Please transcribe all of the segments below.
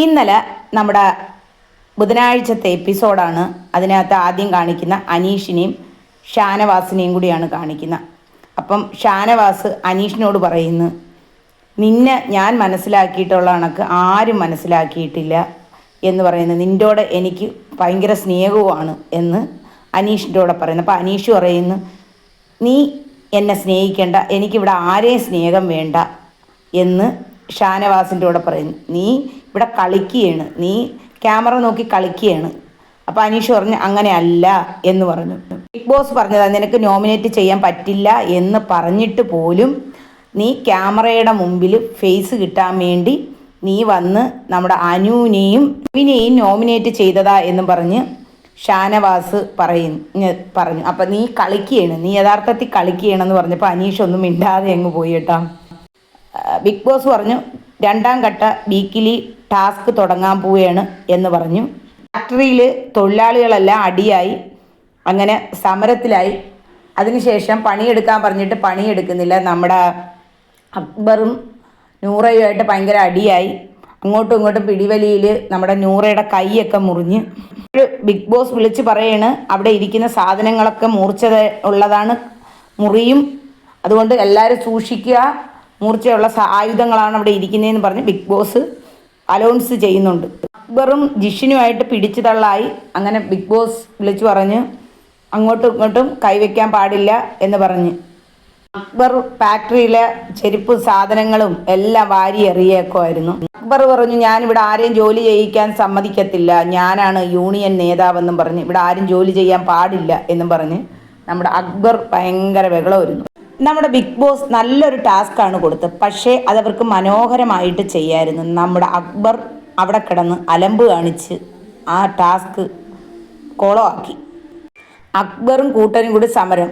ഇന്നലെ നമ്മുടെ ബുധനാഴ്ചത്തെ എപ്പിസോഡാണ് അതിനകത്ത് ആദ്യം കാണിക്കുന്ന അനീഷിനെയും ഷാനവാസിനെയും കൂടിയാണ് കാണിക്കുന്നത്. അപ്പം ഷാനവാസ് അനീഷിനോട് പറയുന്നു നിന്നെ ഞാൻ മനസ്സിലാക്കിയിട്ടുള്ള കണക്ക് ആരും മനസ്സിലാക്കിയിട്ടില്ല എന്ന് പറയുന്നത് നിന്റോടെ എനിക്ക് ഭയങ്കര സ്നേഹവുമാണ് എന്ന് അനീഷിന്റെ കൂടെ പറയുന്നു. അപ്പോൾ അനീഷ് പറയുന്നു നീ എന്നെ സ്നേഹിക്കേണ്ട എനിക്കിവിടെ ആരെയും സ്നേഹം വേണ്ട എന്ന് ഷാനവാസിന്റെ കൂടെ പറയുന്നു നീ ഇവിടെ കളിക്കുകയാണ് നീ ക്യാമറ നോക്കി കളിക്കുകയാണ്. അപ്പോൾ അനീഷ് പറഞ്ഞു അങ്ങനെ അല്ല എന്ന് പറഞ്ഞു. ബിഗ് ബോസ് പറഞ്ഞതാ നിനക്ക് നോമിനേറ്റ് ചെയ്യാൻ പറ്റില്ല എന്ന് പറഞ്ഞിട്ട് പോലും നീ ക്യാമറയുടെ മുമ്പിൽ ഫേസ് കിട്ടാൻ വേണ്ടി നീ വന്ന് നമ്മുടെ അനുവിനെയും അനുവിനെയും നോമിനേറ്റ് ചെയ്തതാ എന്ന് പറഞ്ഞ് ഷാനവാസ് പറയുന്നു പറഞ്ഞു. അപ്പം നീ കളിക്കുകയാണ് നീ യഥാർത്ഥത്തിൽ കളിക്കുകയാണെന്ന് പറഞ്ഞപ്പോൾ അനീഷ് ഒന്നും മിണ്ടാതെ അങ്ങ് പോയി കേട്ടോ. ബിഗ് ബോസ് പറഞ്ഞു രണ്ടാം ഘട്ട വീക്കിലി ടാസ്ക് തുടങ്ങാൻ പോവുകയാണ് എന്ന് പറഞ്ഞു. ഫാക്ടറിയിൽ തൊഴിലാളികളെല്ലാം അടിയായി. അങ്ങനെ സമരത്തിലായി. അതിനുശേഷം പണിയെടുക്കാൻ പറഞ്ഞിട്ട് പണിയെടുക്കുന്നില്ല. നമ്മുടെ അക്ബറും നൂറയുമായിട്ട് ഭയങ്കര അടിയായി. അങ്ങോട്ടും ഇങ്ങോട്ടും പിടിവലിയിൽ നമ്മുടെ നൂറയുടെ കൈയൊക്കെ മുറിഞ്ഞ്. ബിഗ് ബോസ് വിളിച്ച് പറയാണ് അവിടെ ഇരിക്കുന്ന സാധനങ്ങളൊക്കെ മുറിച്ചത് ഉള്ളതാണ് മുറിയും. അതുകൊണ്ട് എല്ലാവരും സൂക്ഷിക്കുക. മൂർച്ചയുള്ള ആയുധങ്ങളാണ് അവിടെ ഇരിക്കുന്നതെന്ന് പറഞ്ഞ് ബിഗ് ബോസ് അലൗൺസ് ചെയ്യുന്നുണ്ട്. അക്ബറും ജിഷിനുമായിട്ട് പിടിച്ചു തള്ളായി. അങ്ങനെ ബിഗ് ബോസ് വിളിച്ചു പറഞ്ഞ് അങ്ങോട്ടും ഇങ്ങോട്ടും കൈവയ്ക്കാൻ പാടില്ല എന്ന് പറഞ്ഞ്. അക്ബർ ഫാക്ടറിയിലെ ചെരുപ്പ് സാധനങ്ങളും എല്ലാം വാരി എറിയേക്കുമായിരുന്നു അക്ബർ പറഞ്ഞു ഞാൻ ഇവിടെ ആരെയും ജോലി ചെയ്യിക്കാൻ സമ്മതിക്കത്തില്ല. ഞാനാണ് യൂണിയൻ നേതാവെന്നും പറഞ്ഞ് ഇവിടെ ആരും ജോലി ചെയ്യാൻ പാടില്ല എന്നും പറഞ്ഞ് നമ്മുടെ അക്ബർ ഭയങ്കര ബഹളമായിരുന്നു. നമ്മുടെ ബിഗ് ബോസ് നല്ലൊരു ടാസ്ക് ആണ് കൊടുത്തത്. പക്ഷേ അതവർക്ക് മനോഹരമായിട്ട് ചെയ്യായിരുന്നു. നമ്മുടെ അക്ബർ അവിടെ കിടന്ന് അലമ്പ് കാണിച്ച് ആ ടാസ്ക് കോളമാക്കി. അക്ബറും കൂട്ടനും കൂടി സമരം.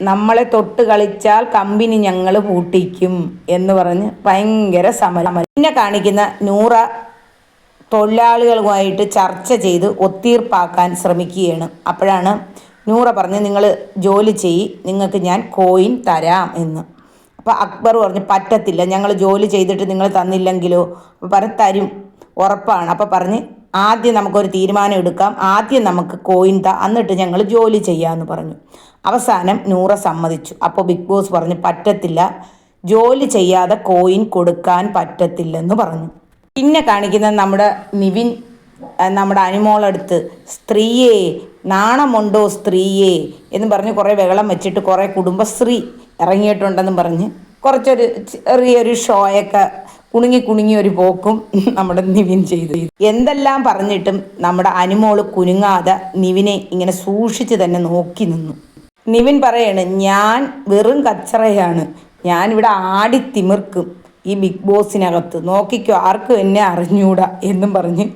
നമ്മളെ തൊട്ട് കളിച്ചാൽ കമ്പനി ഞങ്ങൾ പൂട്ടിക്കും എന്ന് പറഞ്ഞ് ഭയങ്കര സമരം. പിന്നെ കാണിക്കുന്ന നൂറ തൊഴിലാളികളുമായിട്ട് ചർച്ച ചെയ്ത് ഒത്തീർപ്പാക്കാൻ ശ്രമിക്കുകയാണ്. അപ്പോഴാണ് നൂറ പറഞ്ഞ് നിങ്ങൾ ജോലി ചെയ്യി നിങ്ങൾക്ക് ഞാൻ കോയിൻ തരാം എന്ന്. അപ്പോൾ അക്ബർ പറഞ്ഞ് പറ്റത്തില്ല ഞങ്ങൾ ജോലി ചെയ്തിട്ട് നിങ്ങൾ തന്നില്ലെങ്കിലോ? അപ്പോൾ പറഞ്ഞ് തരും. ഉറപ്പാണ്. അപ്പോൾ പറഞ്ഞ് ആദ്യം നമുക്കൊരു തീരുമാനം എടുക്കാം. ആദ്യം നമുക്ക് കോയിൻ താ എന്നിട്ട് ഞങ്ങൾ ജോലി ചെയ്യാമെന്ന് പറഞ്ഞു. അവസാനം നൂറ സമ്മതിച്ചു. അപ്പോൾ ബിഗ് ബോസ് പറഞ്ഞ് പറ്റത്തില്ല. ജോലി ചെയ്യാതെ കോയിൻ കൊടുക്കാൻ പറ്റത്തില്ലെന്ന് പറഞ്ഞു. പിന്നെ കാണിക്കുന്നത് നമ്മുടെ നിവിൻ നമ്മുടെ അനിമോളടുത്ത് സ്ത്രീയെ നാണമുണ്ടോ സ്ത്രീയെ? എന്ന് പറഞ്ഞ് കുറേ വെള്ളം വെച്ചിട്ട് കുറേ കുടുംബശ്രീ ഇറങ്ങിയിട്ടുണ്ടെന്ന് പറഞ്ഞ് കുറച്ചൊരു ചെറിയൊരു ഷോയൊക്കെ കുണുങ്ങി കുണുങ്ങി ഒരു പോക്കും നമ്മുടെ നിവിൻ ചെയ്തു. എന്തെല്ലാം പറഞ്ഞിട്ടും നമ്മുടെ അനുമോൾ കുനുങ്ങാതെ നിവിനെ ഇങ്ങനെ സൂക്ഷിച്ച് തന്നെ നോക്കി നിന്നു. നിവിൻ പറയാണ് ഞാൻ വെറും കച്ചറയാണ്. ഇവിടെ ആടി തിമിർക്കും ഈ ബിഗ് ബോസിനകത്ത്. നോക്കിക്കോ ആർക്കും എന്നെ അറിഞ്ഞൂടാ എന്നും പറഞ്ഞ്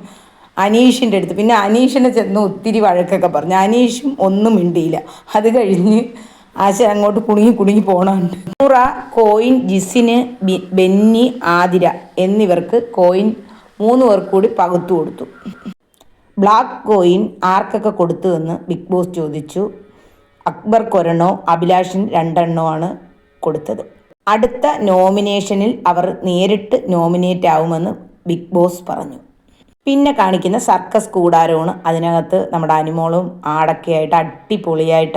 അനീഷിന്റെ അടുത്ത്. പിന്നെ അനീഷിനെ ചെന്ന് ഒത്തിരി വഴക്കൊക്കെ പറഞ്ഞു. അനീഷും ഒന്നും മിണ്ടിയില്ല. അത് കഴിഞ്ഞ് ആശ അങ്ങോട്ട് കുണുങ്ങി കുണുങ്ങി പോകണുണ്ട് നൂറ കോയിൻ ജിസിന് ബെന്നി ആതിര എന്നിവർക്ക് കോയിൻ മൂന്ന് പേർക്ക് കൂടി പകുത്തു കൊടുത്തു. ബ്ലാക്ക് കോയിൻ ആർക്കൊക്കെ കൊടുത്തു എന്ന് ബിഗ് ബോസ് ചോദിച്ചു. അക്ബർ കൊരണോ അഭിലാഷൻ രണ്ടെണ്ണോ ആണ് കൊടുത്തത്. അടുത്ത നോമിനേഷനിൽ അവർ നേരിട്ട് നോമിനേറ്റ് ആവുമെന്ന് ബിഗ് ബോസ് പറഞ്ഞു. പിന്നെ കാണിക്കുന്ന സർക്കസ് കൂടാരമാണ്. അതിനകത്ത് നമ്മുടെ അനിമോളും ആടൊക്കെ ആയിട്ട് അടിപൊളിയായിട്ട്